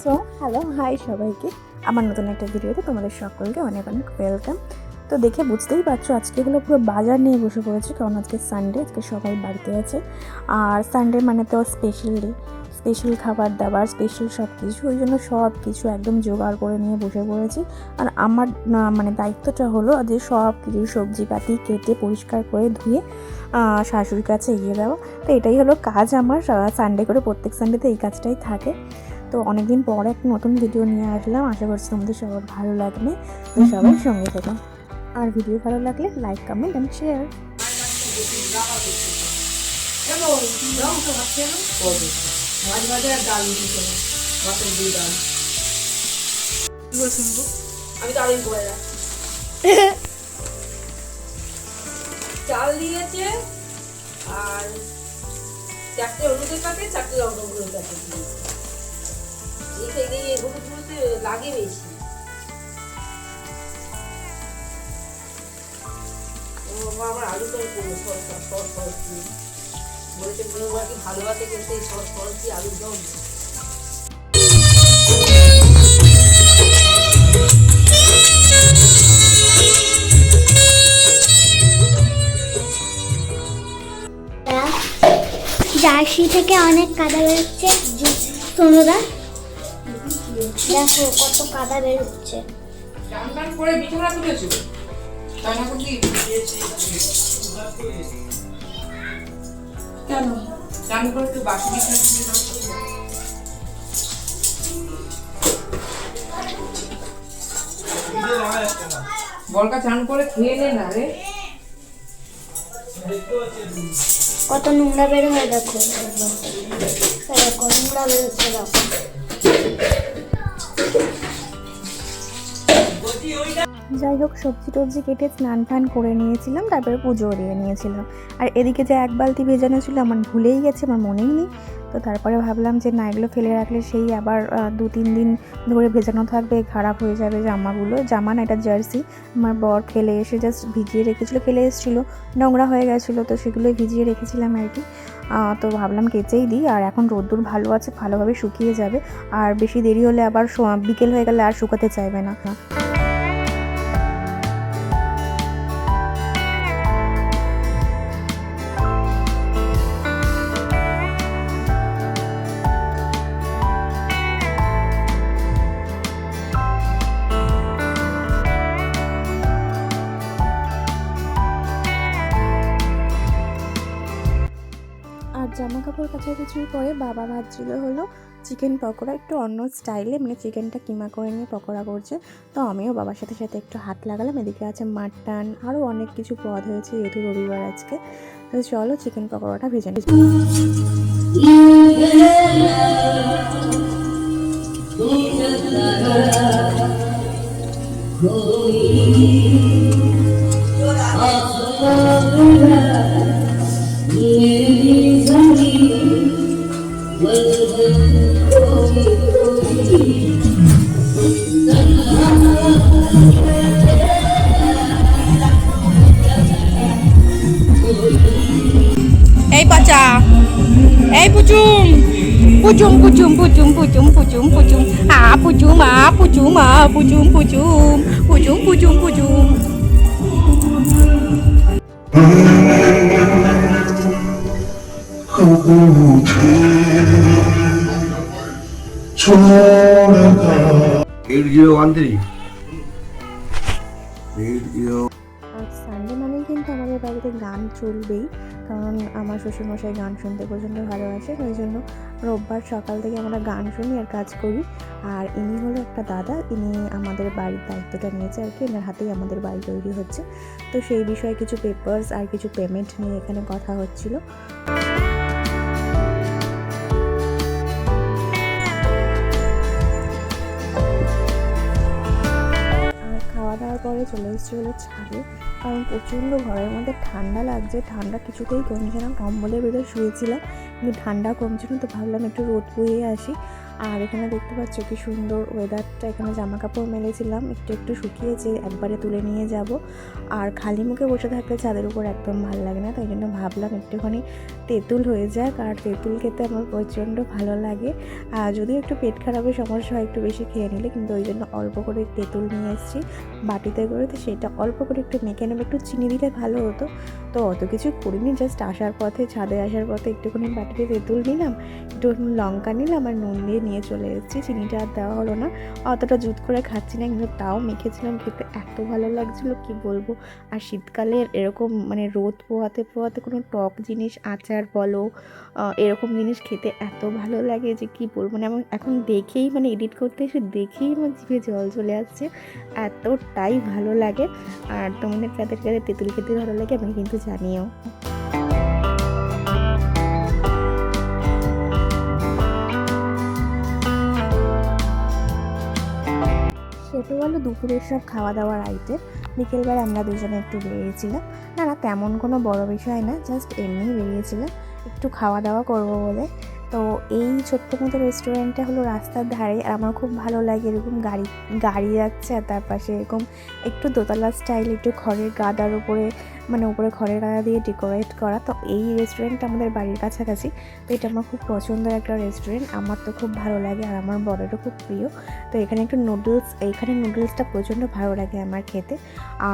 So hello hi সবাইকে। আমার নতুন একটা ভিডিওতে তোমাদের সকলকে অনেক অনেক ওয়েলকাম তো দেখে বুঝতেই পারছ, আজকে এগুলো পুরো বাজার নিয়ে বসে পড়েছে, কারণ আজকে সানডে আজকে সবাই বাড়িতে আছে। আর সানডে মানে তো স্পেশাল ডে স্পেশাল খাবার দাবার স্পেশাল সব কিছু ওই জন্য সব কিছু একদম জোগাড় করে নিয়ে বসে পড়েছি। আর আমার মানে দায়িত্বটা হলো যে সব কিছু সবজিপাতি কেটে পরিষ্কার করে ধুয়ে শাশুড়ির কাছে এগিয়ে দেওয়া তো এটাই হলো কাজ আমার সানডে করে প্রত্যেক সানডেতে এই কাজটাই থাকে। তো অনেকদিন পরে একটা নতুন ভিডিও নিয়ে আসলাম। আশা করছি তোমাদের সবার ভালো লাগবে। তো সবাই সঙ্গে থেকো। আর ভিডিও ভালো লাগলে লাইক কমেন্ট অ্যান্ড শেয়ার কেন দাও তো নাও। মাছ ভাজা আর ডাল দিতে হবে। ভাতের দুই ডাল। করে শুনব আমি তো আরোই করে চাল দিয়েছে আর চারটে হলুদের প্যাকেট চারটে লঙ্কা গুঁড়োর প্যাকেট দিয়েছে এই হলুদ গুঁড়োতে লাগে বেশি। আমার আলু তো করব সস দিয়ে। বলেছে মেয়ে ওরা কি ভালোবাসে কিন্তু এই সস সস দিয়ে আলুর দম জার্সি থেকে অনেক কাদা বেরোচ্ছে। সোনুদা? দেখো কত কাদা বেরোচ্ছে। করে বিছানা তুলেছো কেন? টান করে তো বাসি বলকা চান করে খেয়ে নে না রে। কত নোংরা বের হয়ে দেখো দেখো নোংরা বেরোচ্ছে দেখো। যাই হোক, সবজি টবজি কেটে স্নান ফান করে নিয়েছিলাম, তারপরে পুজো দিয়ে নিয়েছিলাম। আর এদিকে যে এক বালতি ভেজানো ছিল, আমার ভুলেই গেছে, আমার মনেই নেই। তো তারপরে ভাবলাম যে না, এগুলো ফেলে রাখলে সেই আবার দু তিন দিন ধরে ভেজানো থাকবে, খারাপ হয়ে যাবে জামাগুলো। জামা না, এটা জার্সি। আমার বর ফেলে এসে জাস্ট ভিজিয়ে রেখেছিলো, ফেলে এসেছিল, নোংরা হয়ে গেছিল, তো সেগুলোই ভিজিয়ে রেখেছিলাম আর কি। তো ভাবলাম কেচেই দিই, আর এখন রোদ্দুর ভালো আছে, ভালোভাবে শুকিয়ে যাবে। আর বেশি দেরি হলে আবার বিকেল হয়ে গেলে আর শুকাতে চাইবে না। কাপড় কাছাকাছির পরে বাবা ভাজছিল হলো চিকেন পকোড়া, একটু অন্য স্টাইলে মানে চিকেনটা কিমা করে নিয়ে পকোড়া করছে। তো আমিও বাবার সাথে সাথে একটু হাত লাগালাম, এদিকে আছে মাটন আরও অনেক কিছু পদ হয়েছে যেহেতু রবিবার আজকে। তো চলো চিকেন পকোড়াটা ভেজে নিই। এই পাচা এই পুচুম পুচুম পুচুম পুচুম পুচুম পুচুম পুচুম আ পুচুম আ পুচুম আ পুচুম পুচুম পুচুম পুচুম পুচুম এইট সানডে মানেই কিন্তু আমাদের বাড়িতে গান চলবেই, কারণ আমার শ্বশুরমশাই গান শুনতে প্রচণ্ড ভালোবাসে, ওই জন্য রোববার সকাল থেকে আমরা গান শুনি আর কাজ করি। আর ইনি হলো একটা দাদা, ইনি আমাদের বাড়ির দায়িত্বটা নিয়েছে আর কি, এনার হাতেই আমাদের বাড়ি তৈরি হচ্ছে। তো সেই বিষয়ে কিছু পেপার্স আর কিছু পেমেন্ট নিয়ে এখানে কথা হচ্ছিল। চলে এসেছি হলো ছাদে কারণ প্রচণ্ড ঘরের মধ্যে ঠান্ডা লাগছে, ঠান্ডা কিছুতেই কমছে না, কম্বলের ভেতরে শুয়েছিলাম। কিন্তু ঠান্ডা কমছে না, তো ভাবলাম একটু রোদ বইয়ে আসি। আর এখানে দেখতে পাচ্ছ কি সুন্দর ওয়েদারটা এখানে জামা কাপড় মেলেছিলাম। একটু একটু শুকিয়েছে একবারে তুলে নিয়ে যাব। আর খালি মুখে বসে থাকলে ছাদের উপর একদম ভালো লাগে না। তাই জন্য ভাবলাম একটুখানি তেঁতুল হয়ে যাক। আর তেঁতুল খেতে আমার প্রচণ্ড ভালো লাগে। আর যদিও একটু পেট খারাপের সমস্যা হয়, একটু বেশি খেয়ে নিলে, কিন্তু ওই জন্য অল্প করে তেঁতুল নিয়ে এসেছি। বাটিতে করে তো সেটা অল্প করে একটু মেখে নেবে। একটু চিনি দিলে ভালো হতো। তো অত কিছু করিনি জাস্ট আসার পথে, ছাদে আসার পথে একটুখানি বাটিতে তেঁতুল নিলাম। একটু লঙ্কা নিলাম আর নুন দিয়ে নিয়ে চলে এসেছি। চিনিটা আর দেওয়া হলো না। অতটা জুত করে খাচ্ছি না, কিন্তু তাও মেখেছিলাম। খেতে এত ভালো লাগছিল, কি বলব? আর শীতকালে এরকম মানে রোদ পোহাতে পোহাতে কোনো টক জিনিস, আচার বলো এরকম জিনিস খেতে এত ভালো লাগে যে কি বলব? মানে আমার এখন দেখেই মানে এডিট করতে এসে দেখেই আমার জিভে জল চলে আসছে। এতটাই ভালো লাগে। আর তোমাদের কাদের কাদের তেঁতুল খেতে ভালো লাগে আমি কিন্তু জানিও। সেটা হলো দুপুরের সব খাওয়া দাওয়ার আইটেম বিকেলবেলা আমরা দুজনে একটু বেরিয়েছিলাম। না না, তেমন কোনো বড় বিষয় না জাস্ট এমনিই বেরিয়েছিলাম। একটু খাওয়া দাওয়া করব বলে। তো এই ছোট্ট মতো রেস্টুরেন্টটা হলো রাস্তার ধারে, আর আমার খুব ভালো লাগে এরকম গাড়ি গাড়ি যাচ্ছে আর তার পাশে এরকম একটু দোতলা স্টাইল একটু খড়ের গাদার উপরে মানে উপরে খড়ের গাদা দিয়ে ডেকোরেট করা। তো এই রেস্টুরেন্টটা আমাদের বাড়ির কাছাকাছি। তো এটা আমার খুব পছন্দের একটা রেস্টুরেন্ট আমার তো খুব ভালো লাগে আর আমার বড়েরও খুব প্রিয়। তো এখানে একটু নুডলস এইখানে নুডলসটা প্রচণ্ড ভালো লাগে আমার খেতে।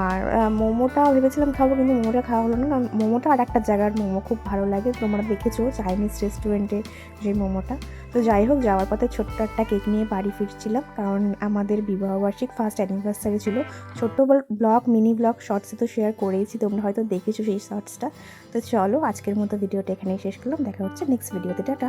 আর মোমোটা ভেবেছিলাম খাব কিন্তু মোমোটা খাওয়া হলো না। মোমোটা আর একটা জায়গার মোমো খুব ভালো লাগে। তোমরা দেখেছ চাইনিজ রেস্টুরেন্টে যে মোমোটা। তো যাই হোক, যাওয়ার পথে ছোট্ট একটা কেক নিয়ে বাড়ি ফিরছিলাম। কারণ আমাদের বিবাহবার্ষিক ফার্স্ট অ্যানিভার্সারি ছিল। ছোট্ট ব্লগ মিনি ব্লগ শর্টসে তো শেয়ার করেইছি তোমরা হয়তো দেখেছ সেই শর্টসটা তো চলো আজকের মতো ভিডিওটা এখানেই শেষ করলাম। দেখা হচ্ছে নেক্সট ভিডিওতে টাটা।